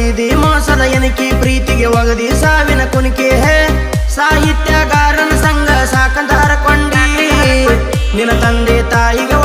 ಇದು ಮೋಸದ ಎನಿಕೆ ಪ್ರೀತಿಗೆ ಒಗದಿ ಸಾವಿನ ಕುಣಿಕೆ ಹೇ. ಸಾಹಿತ್ಯಗಾರನ ಸಂಘ ಸಾಕಂತ ಹರಕೊಂಡಿ ನಿನ್ನ ತಂದೆ ತಾಯಿಗೆ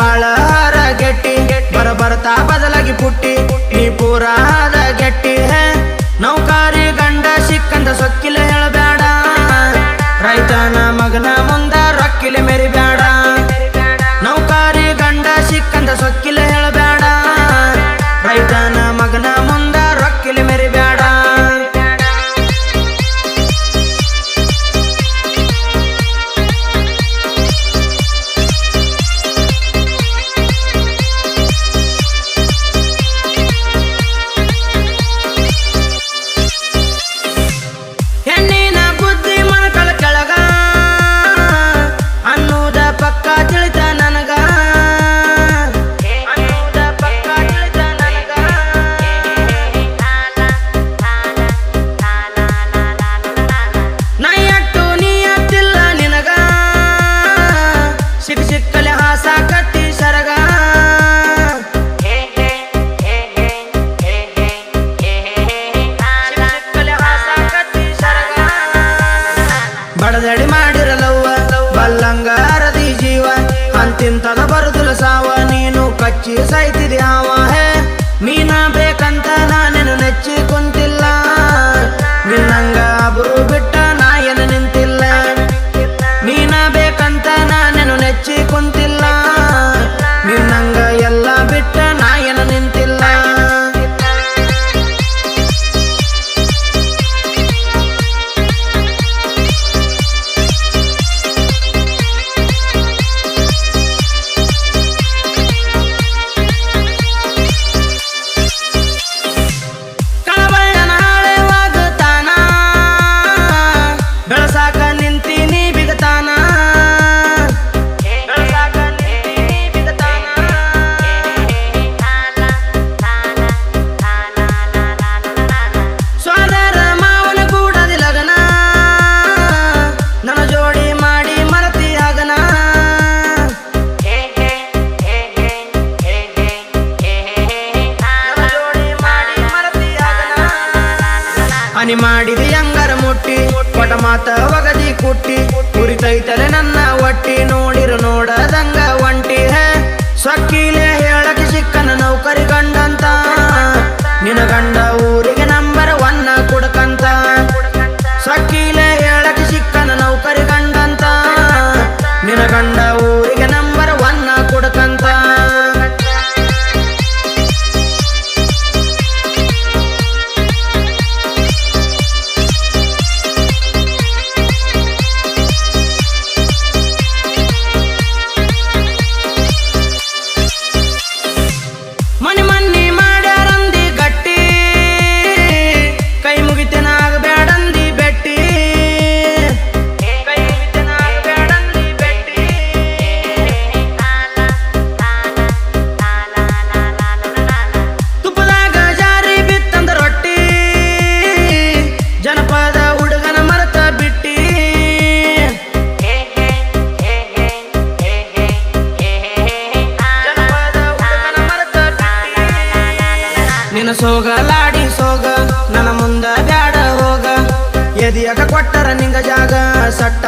ಬಾಳ ಹರ ಗೆಟ್ಟಿ ಬರ ಬರ್ತಾ ಬದಲಾಗಿ ಪುಟ್ಟಿ. যে যাইতে রে ಹನಿ ಮಾಡಿದ ಹಂಗರ ಮುಟ್ಟಿ, ಪಟ ಮಾತ ಒಗದಿ ಕುಟ್ಟಿ ಕುರಿತೈತಲೆ ನನ್ನ ಒಟ್ಟಿ, ನೋಡಿರು ನೋಡದಂಗ ಒಂಟಿ ಹೇ ನಿನ್ನ ಸೋಗ ಲಾಡಿ ಸೋಗ ನನ್ನ ಮುಂದ ಬ್ಯಾಡ ಹೋಗ. ಎದಿಯಾಗ ಕೊಟ್ಟರ ನಿಂಗ ಜಾಗ ಸಟ್ಟ